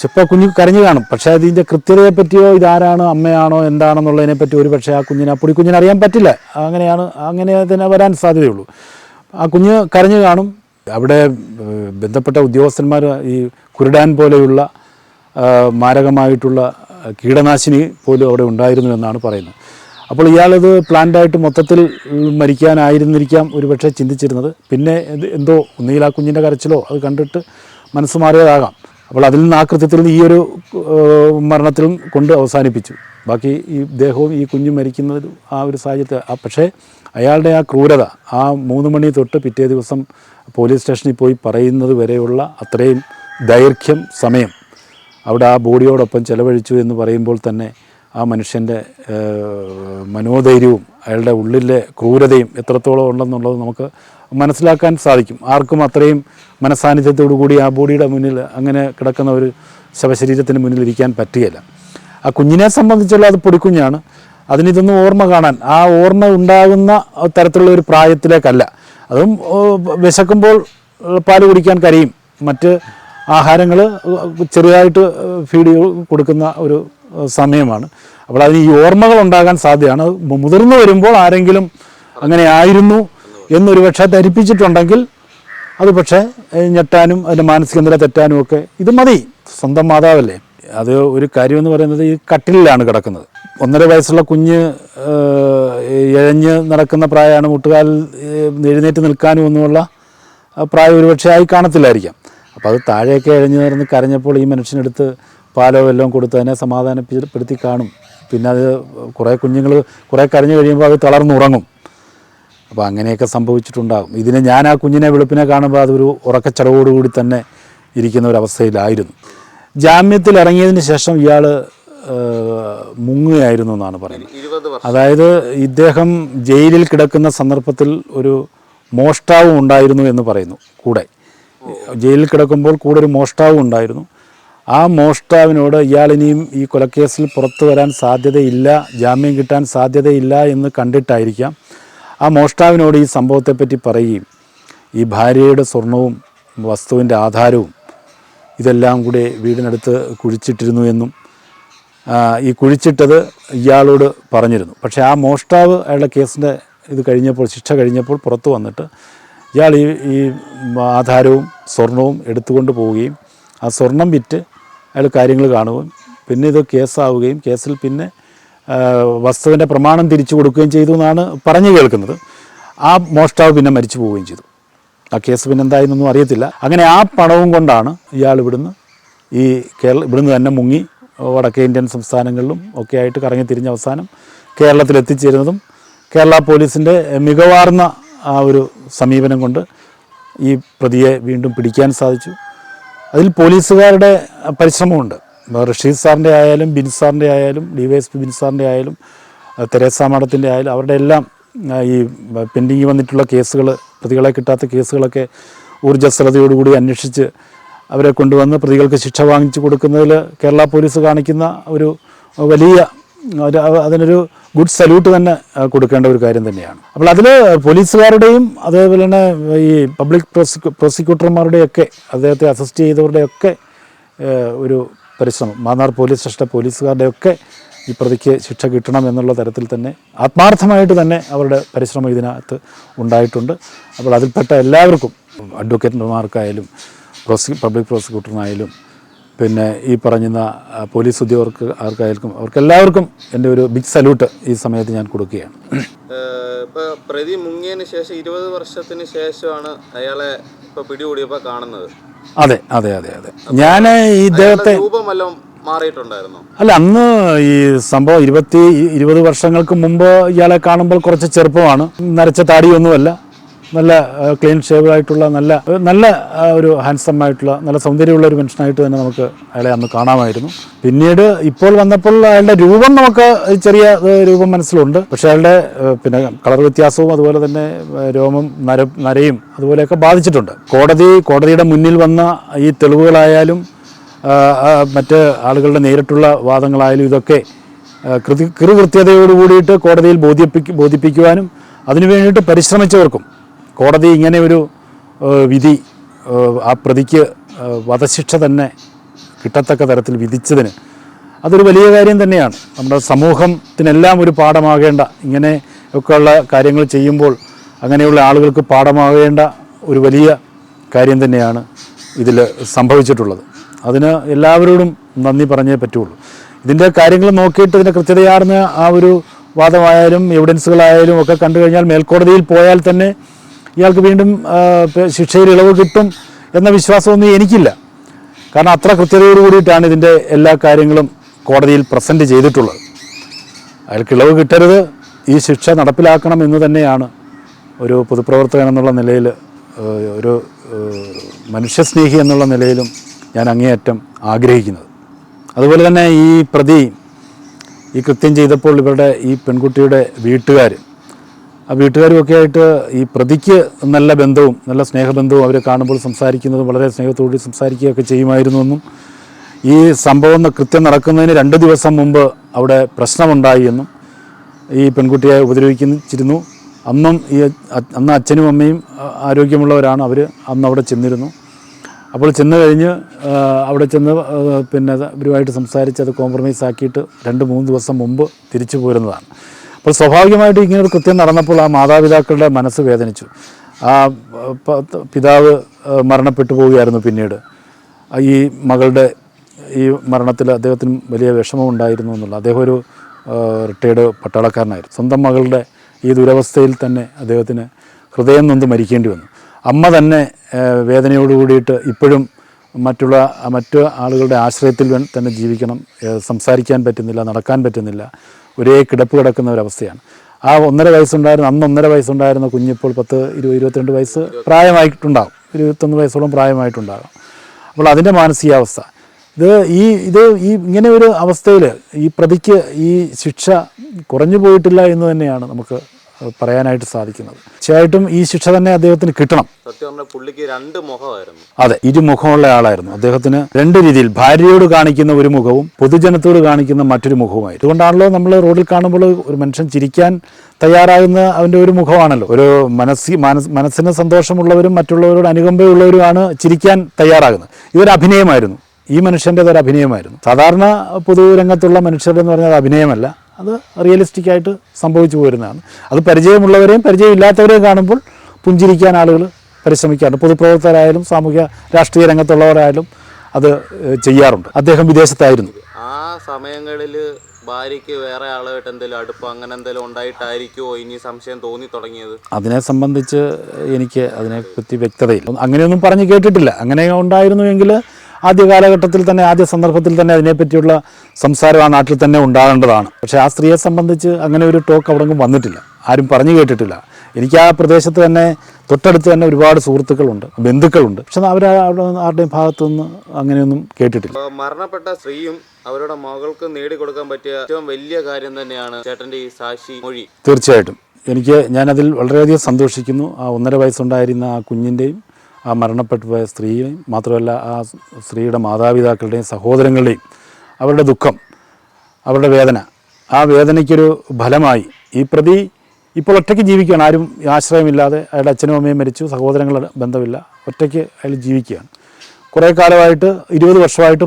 [SPEAKER 1] ചിലപ്പോൾ കുഞ്ഞ് കരഞ്ഞു കാണും. പക്ഷേ അതിന്റെ കൃത്യതയെ പറ്റിയോ ഇതാരാണ് അമ്മയാണോ എന്താണെന്നുള്ളതിനെ പറ്റി ഒരു പക്ഷേ ആ കുഞ്ഞിനെ ആ പൊടിക്കുഞ്ഞിനെ അറിയാൻ പറ്റില്ല. അങ്ങനെയാണ് അങ്ങനെ തന്നെ വരാൻ സാധ്യതയുള്ളൂ. ആ കുഞ്ഞ് കരഞ്ഞു കാണും. അവിടെ ബന്ധപ്പെട്ട ഉദ്യോഗസ്ഥന്മാർ ഈ കുരുടാൻ പോലെയുള്ള മാരകമായിട്ടുള്ള കീടനാശിനി പോലും അവിടെ ഉണ്ടായിരുന്നു എന്നാണ് പറയുന്നത്. അപ്പോൾ ഇയാളത് പ്ലാന്റായിട്ട് മൊത്തത്തിൽ മരിക്കാനായിരുന്നിരിക്കാം ഒരുപക്ഷെ ചിന്തിച്ചിരുന്നത്. പിന്നെ എന്തോ ഒന്നുകിൽ ആ കുഞ്ഞിന്റെ കരച്ചിലോ അത് കണ്ടിട്ട് മനസ്സ് മാറിയതാകാം. അപ്പോൾ അതിൽ നിന്ന് ആ കൃത്യത്തിൽ നിന്ന് ഈ ഒരു മരണത്തിലും കൊണ്ട് അവസാനിപ്പിച്ചു. ബാക്കി ഈ ദേഹവും ഈ കുഞ്ഞും മരിക്കുന്നത് ആ ഒരു സാഹചര്യത്തിൽ പക്ഷേ അയാളുടെ ആ ക്രൂരത ആ മൂന്ന് മണി തൊട്ട് പിറ്റേ ദിവസം പോലീസ് സ്റ്റേഷനിൽ പോയി പറയുന്നത് വരെയുള്ള അത്രയും ദൈർഘ്യം സമയം അവിടെ ആ ബോഡിയോടൊപ്പം ചെലവഴിച്ചു എന്ന് പറയുമ്പോൾ തന്നെ ആ മനുഷ്യന്റെ മനോധൈര്യവും അയാളുടെ ഉള്ളിലെ ക്രൂരതയും എത്രത്തോളം ഉണ്ടെന്നുള്ളത് നമുക്ക് മനസ്സിലാക്കാൻ സാധിക്കും. ആർക്കും അത്രയും മനസ്സാന്നിധ്യത്തോടു കൂടി ആ ബോഡിയുടെ മുന്നിൽ അങ്ങനെ കിടക്കുന്ന ഒരു ശവശരീരത്തിന് മുന്നിൽ ഇരിക്കാൻ പറ്റുകയില്ല. ആ കുഞ്ഞിനെ സംബന്ധിച്ചുള്ള അത് പൊടിക്കുഞ്ഞാണ്. അതിനിതൊന്നും ഓർമ്മ കാണാൻ ആ ഓർമ്മ ഉണ്ടാകുന്ന തരത്തിലുള്ള ഒരു പ്രായത്തിലേക്കല്ല. അതും വിശക്കുമ്പോൾ പാൽ കുടിക്കാൻ കരയും. മറ്റ് ആഹാരങ്ങൾ ചെറുതായിട്ട് ഫീഡ് കൊടുക്കുന്ന ഒരു സമയമാണ്. അപ്പോൾ അതിന് ഈ ഓർമ്മകൾ ഉണ്ടാകാൻ സാധ്യതയാണ്. മുതിർന്നു വരുമ്പോൾ ആരെങ്കിലും അങ്ങനെ ആയിരുന്നു എന്നൊരു പക്ഷേ ധരിപ്പിച്ചിട്ടുണ്ടെങ്കിൽ അത് പക്ഷേ ഞെട്ടാനും അതിന്റെ മാനസിക നില തെറ്റാനും ഒക്കെ ഇത് മതി. സ്വന്തം മാതാവല്ലേ. അത് ഒരു കാര്യമെന്ന് പറയുന്നത് ഈ കട്ടിലിലാണ് കിടക്കുന്നത്. ഒന്നര വയസ്സുള്ള കുഞ്ഞ് എഴഞ്ഞ് നടക്കുന്ന പ്രായമാണ്. മുട്ടുകാലിൽ ഏഹ്, എഴുന്നേറ്റ് നിൽക്കാനും ഒന്നുമുള്ള പ്രായം ഒരുപക്ഷെ ആയി കാണത്തില്ലായിരിക്കാം. അപ്പോൾ അത് താഴെയൊക്കെ എഴഞ്ഞു നടന്ന് കരഞ്ഞപ്പോൾ ഈ മനുഷ്യനെടുത്ത് പാലോ വല്ലതും കൊടുത്ത് അതിനെ സമാധാനപ്പെടുത്തി കാണും. പിന്നെ അത് കുറേ കുഞ്ഞുങ്ങൾ കുറേ കരഞ്ഞു കഴിയുമ്പോൾ അത് തളർന്നുറങ്ങും. അപ്പോൾ അങ്ങനെയൊക്കെ സംഭവിച്ചിട്ടുണ്ടാകും. ഇതിനെ ഞാൻ ആ കുഞ്ഞിനെ വെളുപ്പിനെ കാണുമ്പോൾ അതൊരു ഉറക്കച്ചടവോടുകൂടി തന്നെ ഇരിക്കുന്ന ഒരവസ്ഥയിലായിരുന്നു ജാമ്യത്തിൽ ഇറങ്ങിയതിന് ശേഷം ഇയാൾ മുങ്ങുകയായിരുന്നു എന്നാണ് പറയുന്നത്. അതായത് ഇദ്ദേഹം ജയിലിൽ കിടക്കുന്ന സന്ദർഭത്തിൽ ഒരു മോഷ്ടാവും ഉണ്ടായിരുന്നു എന്ന് പറയുന്നു കൂടെ. ജയിലിൽ കിടക്കുമ്പോൾ കൂടെ ഒരു മോഷ്ടാവും ഉണ്ടായിരുന്നു. ആ മോഷ്ടാവിനോട് ഇയാളിനിയും ഈ കൊലക്കേസിൽ പുറത്തു വരാൻ സാധ്യതയില്ല ജാമ്യം കിട്ടാൻ സാധ്യതയില്ല എന്ന് കണ്ടിട്ടായിരിക്കാം ആ മോഷ്ടാവിനോട് ഈ സംഭവത്തെപ്പറ്റി പറയുകയും ഈ ഭാര്യയുടെ സ്വർണവും വസ്തുവിന്റെ ആധാരവും ഇതെല്ലാം കൂടെ വീടിനടുത്ത് കുഴിച്ചിട്ടിരുന്നു എന്നും ഈ കുഴിച്ചിട്ടത് ഇയാളോട് പറഞ്ഞിരുന്നു. പക്ഷേ ആ മോഷ്ടാവ് അയാളുടെ കേസിന്റെ ഇത് കഴിഞ്ഞപ്പോൾ ശിക്ഷ കഴിഞ്ഞപ്പോൾ പുറത്തു വന്നിട്ട് ഇയാൾ ഈ ഈ ആധാരവും സ്വർണവും എടുത്തുകൊണ്ട് പോവുകയും ആ സ്വർണം വിറ്റ് അയാൾ കാര്യങ്ങൾ കാണുകയും പിന്നെ ഇത് കേസാവുകയും കേസിൽ പിന്നെ വസ്തുവിന്റെ പ്രമാണം തിരിച്ചു കൊടുക്കുകയും ചെയ്തു എന്നാണ് പറഞ്ഞു കേൾക്കുന്നത്. ആ മോഷ്ടാവ് പിന്നെ മരിച്ചു പോവുകയും ചെയ്തു. ആ കേസ് പിന്നെ എന്തായെന്നൊന്നും അറിയത്തില്ല. അങ്ങനെ ആ പണവും കൊണ്ടാണ് ഇയാൾ ഇവിടുന്ന് ഈ കേരള ഇവിടുന്ന് തന്നെ മുങ്ങി വടക്കേ ഇന്ത്യൻ സംസ്ഥാനങ്ങളിലും ഒക്കെ ആയിട്ട് കറങ്ങി തിരിഞ്ഞ അവസാനം കേരളത്തിൽ എത്തിച്ചേരുന്നതും കേരള പോലീസിന്റെ മികവാർന്ന ആ ഒരു സമീപനം കൊണ്ട് ഈ പ്രതിയെ വീണ്ടും പിടിക്കാൻ സാധിച്ചു. അതിൽ പോലീസുകാരുടെ പരിശ്രമമുണ്ട്. റഷീദ് സാറിന്റെ ആയാലും ബിൻ സാറിന്റെ ആയാലും ഡി വൈ എസ് പി ബിൻ സാറിന്റെ ആയാലും തെരേസ മാഡത്തിന്റെ ആയാലും അവരുടെ എല്ലാം ഈ പെൻഡിങ് വന്നിട്ടുള്ള കേസുകൾ പ്രതികളെ കിട്ടാത്ത കേസുകളൊക്കെ ഊർജസ്വലതയോടുകൂടി അന്വേഷിച്ച് അവരെ കൊണ്ടുവന്ന് പ്രതികൾക്ക് ശിക്ഷ വാങ്ങിച്ചു കൊടുക്കുന്നതിൽ കേരള പോലീസ് കാണിക്കുന്ന ഒരു വലിയ ഒരു അതിനൊരു ഗുഡ് സല്യൂട്ട് തന്നെ കൊടുക്കേണ്ട ഒരു കാര്യം തന്നെയാണ്. അപ്പോൾ അതിൽ പോലീസുകാരുടെയും അതേപോലെ തന്നെ ഈ പബ്ലിക് പ്രോസിക്യൂ പ്രോസിക്യൂട്ടർമാരുടെയൊക്കെ അദ്ദേഹത്തെ അസിസ്റ്റ് ചെയ്തവരുടെയൊക്കെ ഒരു പരിശ്രമം. മാന്നാർ പോലീസ് സ്റ്റേഷനിലെ പോലീസുകാരുടെയൊക്കെ ഈ പ്രതിക്ക് ശിക്ഷ കിട്ടണം എന്നുള്ള തരത്തിൽ തന്നെ ആത്മാർത്ഥമായിട്ട് തന്നെ അവരുടെ പരിശ്രമം ഇതിനകത്ത് ഉണ്ടായിട്ടുണ്ട്. അപ്പോൾ അതിൽപ്പെട്ട എല്ലാവർക്കും അഡ്വക്കേറ്റുമാർക്കായാലും പ്രോസി പബ്ലിക് പ്രോസിക്യൂട്ടറിനായാലും പിന്നെ ഈ പറഞ്ഞ പോലീസ് ഉദ്യോഗർക്ക് ആർക്കായാലും അവർക്കെല്ലാവർക്കും എന്റെ ഒരു ബിഗ് സല്യൂട്ട് ഈ സമയത്ത് ഞാൻ കൊടുക്കുകയാണ്.
[SPEAKER 2] ഇപ്പോൾ ഇപ്പൊ പ്രതി മുങ്ങിയതിന് ശേഷം ഇരുപത് വർഷത്തിന് ശേഷമാണ് അയാളെ ഇപ്പോൾ പിടികൂടിയപ്പോൾ കാണുന്നത്.
[SPEAKER 1] അതെ അതെ അതെ അതെ. ഞാൻ ഈ ഇദ്ദേഹത്തെ
[SPEAKER 2] അയാളുടെ രൂപം വല്ലതും
[SPEAKER 1] അല്ല അന്ന് ഈ സംഭവം ഇരുപത്തി ഇരുപത് വർഷങ്ങൾക്ക് മുമ്പ് ഇയാളെ കാണുമ്പോൾ കുറച്ച് ചെറുപ്പമാണ്. നരച്ച താടിയൊന്നുമല്ല. നല്ല ക്ലീൻ ഷേവായിട്ടുള്ള നല്ല നല്ല ഒരു ഹാൻസം ആയിട്ടുള്ള നല്ല സൗന്ദര്യമുള്ള ഒരു മനുഷ്യനായിട്ട് തന്നെ നമുക്ക് അയാളെ അന്ന് കാണാമായിരുന്നു. പിന്നീട് ഇപ്പോൾ വന്നപ്പോൾ അയാളുടെ രൂപം നമുക്ക് ചെറിയ രൂപം മനസ്സിലുണ്ട്. പക്ഷേ അയാളുടെ പിന്നെ കളർ വ്യത്യാസവും അതുപോലെ തന്നെ രോമം നര നരയും അതുപോലെയൊക്കെ ബാധിച്ചിട്ടുണ്ട്. കോടതി കോടതിയുടെ മുന്നിൽ വന്ന ഈ തെളിവുകളായാലും മറ്റ് ആളുകളുടെ നേരിട്ടുള്ള വാദങ്ങളായാലും ഇതൊക്കെ കൃതി കൃതകൃത്യതയോട് കൂടിയിട്ട് കോടതിയിൽ ബോധിപ്പിക്കു ബോധിപ്പിക്കുവാനും അതിനു വേണ്ടിയിട്ട് പരിശ്രമിച്ചവർക്കും കോടതി ഇങ്ങനെ ഒരു വിധി ആ, പ്രതിക്ക് വധശിക്ഷ തന്നെ കിട്ടത്തക്ക തരത്തിൽ വിധിച്ചതിന് അതൊരു വലിയ കാര്യം തന്നെയാണ്. നമ്മുടെ സമൂഹത്തിനെല്ലാം ഒരു പാഠമാകേണ്ട ഇങ്ങനെ ഒക്കെയുള്ള കാര്യങ്ങൾ ചെയ്യുമ്പോൾ അങ്ങനെയുള്ള ആളുകൾക്ക് പാഠമാകേണ്ട ഒരു വലിയ കാര്യം തന്നെയാണ് ഇതിൽ സംഭവിച്ചിട്ടുള്ളത്. അതിന് എല്ലാവരോടും നന്ദി പറഞ്ഞേ പറ്റുള്ളൂ. ഇതിന്റെ കാര്യങ്ങൾ നോക്കിയിട്ട് ഇതിന്റെ കൃത്യതയാർന്ന ആ ഒരു വാദമായാലും എവിഡൻസുകളായാലും ഒക്കെ കണ്ടു കഴിഞ്ഞാൽ മേൽക്കോടതിയിൽ പോയാൽ തന്നെ ഇയാൾക്ക് വീണ്ടും ശിക്ഷയിൽ ഇളവ് കിട്ടും എന്ന വിശ്വാസമൊന്നും എനിക്കില്ല. കാരണം അത്ര കൃത്യതയോട് കൂടിയിട്ടാണ് ഇതിന്റെ എല്ലാ കാര്യങ്ങളും കോടതിയിൽ പ്രസന്റ് ചെയ്തിട്ടുള്ളത്. അയാൾക്ക് ഇളവ് കിട്ടരുത്. ഈ ശിക്ഷ നടപ്പിലാക്കണം എന്ന് തന്നെയാണ് ഒരു പൊതുപ്രവർത്തകൻ എന്നുള്ള നിലയിൽ ഒരു മനുഷ്യസ്നേഹി എന്നുള്ള നിലയിലും ഞാൻ അങ്ങേയറ്റം ആഗ്രഹിക്കുന്നത്. അതുപോലെ തന്നെ ഈ പ്രതി ഈ കൃത്യം ചെയ്തപ്പോൾ ഇവരുടെ ഈ പെൺകുട്ടിയുടെ വീട്ടുകാർ വീട്ടുകാരും ഒക്കെ ആയിട്ട് ഈ പ്രതിക്ക് നല്ല ബന്ധവും നല്ല സ്നേഹബന്ധവും അവരെ കാണുമ്പോൾ സംസാരിക്കുന്നതും വളരെ സ്നേഹത്തോടെ സംസാരിക്കുകയൊക്കെ ചെയ്യുമായിരുന്നു എന്നും. ഈ സംഭവം കൃത്യം നടക്കുന്നതിന് രണ്ട് ദിവസം മുമ്പ് അവിടെ പ്രശ്നമുണ്ടായി എന്നും ഈ പെൺകുട്ടിയെ ഉപദ്രവിക്കുന്നിരുന്നു അന്നും ഈ അന്ന് അച്ഛനും അമ്മയും ആരോഗ്യമുള്ളവരാണ് അവർ അന്ന് അവിടെ ചെന്നിരുന്നു. അപ്പോൾ ചെന്ന് കഴിഞ്ഞ് അവിടെ ചെന്ന് പിന്നെ ഇവരുമായിട്ട് സംസാരിച്ച് അത് കോംപ്രമൈസ് ആക്കിയിട്ട് രണ്ട് മൂന്ന് ദിവസം മുമ്പ് തിരിച്ചു പോരുന്നതാണ്. അപ്പോൾ സ്വാഭാവികമായിട്ട് ഇങ്ങനെ ഒരു കൃത്യം നടന്നപ്പോൾ ആ മാതാപിതാക്കളുടെ മനസ്സ് വേദനിച്ചു. ആ പിതാവ് മരണപ്പെട്ടു പോവുകയായിരുന്നു പിന്നീട്. ഈ മകളുടെ ഈ മരണത്തിൽ അദ്ദേഹത്തിന് വലിയ വിഷമമുണ്ടായിരുന്നു എന്നുള്ള അദ്ദേഹം ഒരു റിട്ടയർഡ് പട്ടാളക്കാരനായിരുന്നു. സ്വന്തം മകളുടെ ഈ ദുരവസ്ഥയിൽ തന്നെ അദ്ദേഹത്തിന് ഹൃദയം നൊന്ത് മരിക്കേണ്ടി വന്നു. അമ്മ തന്നെ വേദനയോടുകൂടിയിട്ട് വേദനയോട് കൂടിയിട്ട് ഇപ്പോഴും മറ്റുള്ള മറ്റു ആളുകളുടെ ആശ്രയത്തിൽ തന്നെ ജീവിക്കണം. സംസാരിക്കാൻ പറ്റുന്നില്ല നടക്കാൻ പറ്റുന്നില്ല. ഒരേ കിടപ്പ് കിടക്കുന്ന ഒരവസ്ഥയാണ്. ആ ഒന്നര വയസ്സുണ്ടായിരുന്ന അന്ന് ഒന്നര വയസ്സുണ്ടായിരുന്ന കുഞ്ഞിപ്പോൾ പത്ത് ഇരുപത് ഇരുപത്തിരണ്ട് വയസ്സ് പ്രായമായിട്ടുണ്ടാകും ഇരുപത്തൊന്ന് വയസ്സോളം പ്രായമായിട്ടുണ്ടാകും. അപ്പോൾ അതിന്റെ മാനസികാവസ്ഥ. ഇത് ഈ ഇത് ഈ ഇങ്ങനെ ഒരു അവസ്ഥയിൽ ഈ പ്രതിക്ക് ഈ ശിക്ഷ കുറഞ്ഞു പോയിട്ടില്ല എന്ന് തന്നെയാണ് നമുക്ക് പറയാനായിട്ട് സാധിക്കുന്നത്. തീർച്ചയായിട്ടും ഈ ശിക്ഷ തന്നെ അദ്ദേഹത്തിന് കിട്ടണം.
[SPEAKER 2] സത്യം പുള്ളിക്ക് രണ്ട് മുഖമായിരുന്നു.
[SPEAKER 1] അതെ ഇരുമുഖമുള്ള ആളായിരുന്നു. അദ്ദേഹത്തിന് രണ്ട് രീതിയിൽ ഭാര്യയോട് കാണിക്കുന്ന ഒരു മുഖവും പൊതുജനത്തോട് കാണിക്കുന്ന മറ്റൊരു മുഖവുമായി അതുകൊണ്ടാണല്ലോ നമ്മൾ റോഡിൽ കാണുമ്പോൾ ഒരു മനുഷ്യൻ ചിരിക്കാൻ തയ്യാറാകുന്ന അവന്റെ ഒരു മുഖമാണല്ലോ. ഒരു മനസ്സി മനസ് മനസ്സിന് സന്തോഷമുള്ളവരും മറ്റുള്ളവരോട് അനുകമ്പയുള്ളവരുമാണ് ചിരിക്കാൻ തയ്യാറാകുന്നത്. ഇതൊരു അഭിനയമായിരുന്നു. ഈ മനുഷ്യന്റെ ഒരു അഭിനയമായിരുന്നു. സാധാരണ പൊതുരംഗത്തുള്ള മനുഷ്യരെന്ന് പറഞ്ഞാൽ അത് അഭിനയമല്ല. അത് റിയലിസ്റ്റിക് ആയിട്ട് സംഭവിച്ചു പോരുന്നതാണ്. അത് പരിചയമുള്ളവരെയും പരിചയമില്ലാത്തവരെയും കാണുമ്പോൾ പുഞ്ചിരിക്കാൻ ആളുകൾ പരിശ്രമിക്കാറുണ്ട്. പൊതുപ്രവർത്തകരായാലും സാമൂഹ്യ രാഷ്ട്രീയ രംഗത്തുള്ളവരായാലും അത് ചെയ്യാറുണ്ട്. അദ്ദേഹം വിദേശത്തായിരുന്നു.
[SPEAKER 2] ആ സമയങ്ങളിൽ ഭാര്യയ്ക്ക് വേറെ ആളുമായിട്ട് എന്തെങ്കിലും അടുപ്പം അങ്ങനെ എന്തെങ്കിലും ഉണ്ടായിട്ടായിരിക്കുമോ ഇനി സംശയം തോന്നി തുടങ്ങിയത്.
[SPEAKER 1] അതിനെ സംബന്ധിച്ച് എനിക്ക് അതിനെപ്പറ്റി വ്യക്തതയില്ല. അങ്ങനെയൊന്നും പറഞ്ഞ് കേട്ടിട്ടില്ല. അങ്ങനെ ഉണ്ടായിരുന്നുവെങ്കിൽ ആദ്യ കാലഘട്ടത്തിൽ തന്നെ ആദ്യ സന്ദർഭത്തിൽ തന്നെ അതിനെപ്പറ്റിയുള്ള സംസാരം ആ നാട്ടിൽ തന്നെ ഉണ്ടാകേണ്ടതാണ്. പക്ഷേ ആ സ്ത്രീയെ സംബന്ധിച്ച് അങ്ങനെ ഒരു ടോക്ക് അവിടെ വന്നിട്ടില്ല. ആരും പറഞ്ഞു കേട്ടിട്ടില്ല. എനിക്ക് ആ പ്രദേശത്ത് തന്നെ തൊട്ടടുത്ത് തന്നെ ഒരുപാട് സുഹൃത്തുക്കളുണ്ട് ബന്ധുക്കളുണ്ട്. പക്ഷെ അവർ ആരുടെയും ഭാഗത്തുനിന്ന് അങ്ങനെയൊന്നും കേട്ടിട്ടില്ല.
[SPEAKER 2] മരണപ്പെട്ട സ്ത്രീയും അവരുടെ മകൾക്ക് നേടിക്കൊടുക്കാൻ പറ്റിയ ഏറ്റവും വലിയ കാര്യം തന്നെയാണ് ചേട്ടന്റെ ഈ സാക്ഷി മൊഴി.
[SPEAKER 1] തീർച്ചയായിട്ടും. എനിക്ക് ഞാനതിൽ വളരെയധികം സന്തോഷിക്കുന്നു. ആ ഒന്നര വയസ്സുണ്ടായിരുന്ന ആ കുഞ്ഞിന്റെയും ആ മരണപ്പെട്ടു പോയ സ്ത്രീയും മാത്രമല്ല ആ സ്ത്രീയുടെ മാതാപിതാക്കളുടെയും സഹോദരങ്ങളുടെയും അവരുടെ ദുഃഖം അവരുടെ വേദന ആ വേദനയ്ക്കൊരു ഫലമായി. ഈ പ്രതി ഇപ്പോൾ ഒറ്റയ്ക്ക് ജീവിക്കുകയാണ്. ആരും ആശ്രയമില്ലാതെ അയാളുടെ അച്ഛനും അമ്മയും മരിച്ചു സഹോദരങ്ങളുടെ ബന്ധമില്ല. ഒറ്റയ്ക്ക് അയാൾ ജീവിക്കുകയാണ്. കുറേ കാലമായിട്ട് ഇരുപത് വർഷമായിട്ട്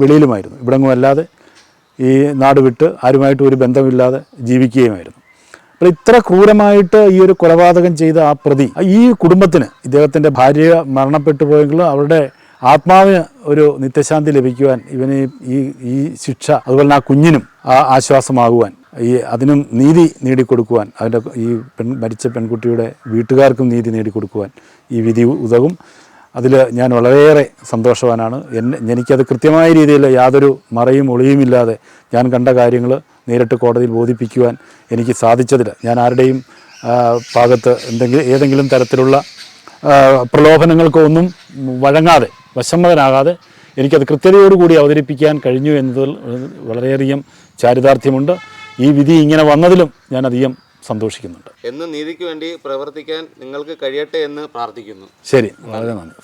[SPEAKER 1] വെളിയിലുമായിരുന്നു. ഇവിടെങ്ങും അല്ലാതെ ഈ നാട് വിട്ട് ആരുമായിട്ടും ഒരു ബന്ധമില്ലാതെ ജീവിക്കുകയുമായിരുന്നു. അപ്പോൾ ഇത്ര ക്രൂരമായിട്ട് ഈ ഒരു കൊലപാതകം ചെയ്ത ആ പ്രതി ഈ കുടുംബത്തിന് ഇദ്ദേഹത്തിന്റെ ഭാര്യ മരണപ്പെട്ടു പോയെങ്കിലും അവരുടെ ആത്മാവിന് ഒരു നിത്യശാന്തി ലഭിക്കുവാൻ ഇവന് ഈ ഈ ശിക്ഷ അതുപോലെ തന്നെ ആ കുഞ്ഞിനും ആ ആശ്വാസമാകുവാൻ ഈ അതിനും നീതി നേടിക്കൊടുക്കുവാൻ അതിന്റെ ഈ പെൺ മരിച്ച പെൺകുട്ടിയുടെ വീട്ടുകാർക്കും നീതി നേടിക്കൊടുക്കുവാൻ ഈ വിധി ഉതകും. അതിൽ ഞാൻ വളരെയേറെ സന്തോഷവാനാണ്. എന്നെ എനിക്കത് കൃത്യമായ രീതിയിൽ യാതൊരു മറയും ഒളിയുമില്ലാതെ ഞാൻ കണ്ട കാര്യങ്ങൾ നേരിട്ട് കോടതിയിൽ ബോധിപ്പിക്കുവാൻ എനിക്ക് സാധിച്ചതിൽ ഞാൻ ആരുടെയും ഭാഗത്ത് എന്തെങ്കിലും ഏതെങ്കിലും തരത്തിലുള്ള പ്രലോഭനങ്ങൾക്കോ ഒന്നും വഴങ്ങാതെ വശമ്മതനാകാതെ എനിക്കത് കൃത്യതയോടുകൂടി അവതരിപ്പിക്കാൻ കഴിഞ്ഞു എന്നതിൽ വളരെയധികം ചാരിതാർത്ഥ്യമുണ്ട്. ഈ വിധി ഇങ്ങനെ വന്നതിലും ഞാൻ അധികം സന്തോഷിക്കുന്നുണ്ട്.
[SPEAKER 2] എന്ന് നീതിക്ക് വേണ്ടി പ്രവർത്തിക്കാൻ നിങ്ങൾക്ക് കഴിയട്ടെ എന്ന് പ്രാർത്ഥിക്കുന്നു.
[SPEAKER 1] ശരി. വളരെ നന്ദി.